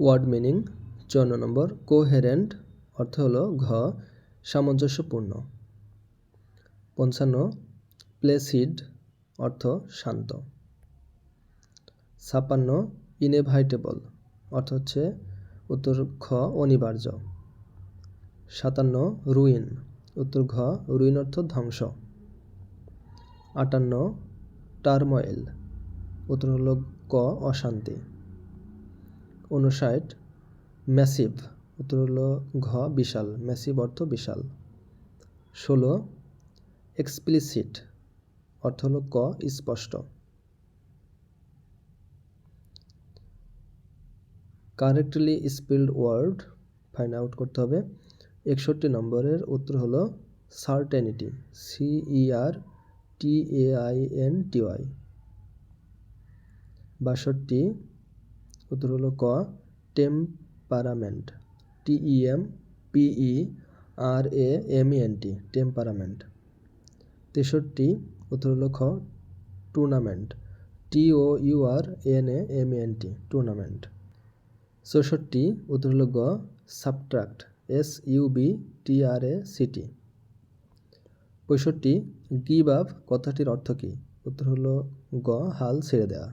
Word meaning চুয়ান্ন নম্বর, coherent, অর্থ হলো ঘ, সামঞ্জস্যপূর্ণ। পঞ্চান্ন, প্লেসিড, অর্থ শান্ত। ছাপ্পান্ন ইনেভাইটেবল অর্থ হচ্ছে উত্তর খ অনিবার্য। সাতান্ন, রুইন, উত্তর ঘ, রুইন অর্থ ধ্বংস। আটান্ন, টার্ময়েল, উত্তর হল ক, অশান্তি। উনষাট ম্যাসিভ, উত্তর হল ঘ, বিশাল, ম্যাসিভ অর্থ বিশাল। ষোলো, এক্সপ্লিসিট, অর্থ হল ক, স্পষ্ট। Correctly spelled word, find out করতে হবে। একষট্টি নম্বরের উত্তর হলো certainty C E R T A I N T Y বাষট্টি উত্তর হলো ক temperament T E M P E R A M E N T temperament. তেষট্টি উত্তর হলো খ tournament T O U R N A M N T tournament. চৌষট্টি উত্তর হলো গ subtract S U B T R A C T পঁয়ষট্টি give up কথাটির অর্থ কী? উত্তর হলো গ, হাল ছেড়ে দেওয়া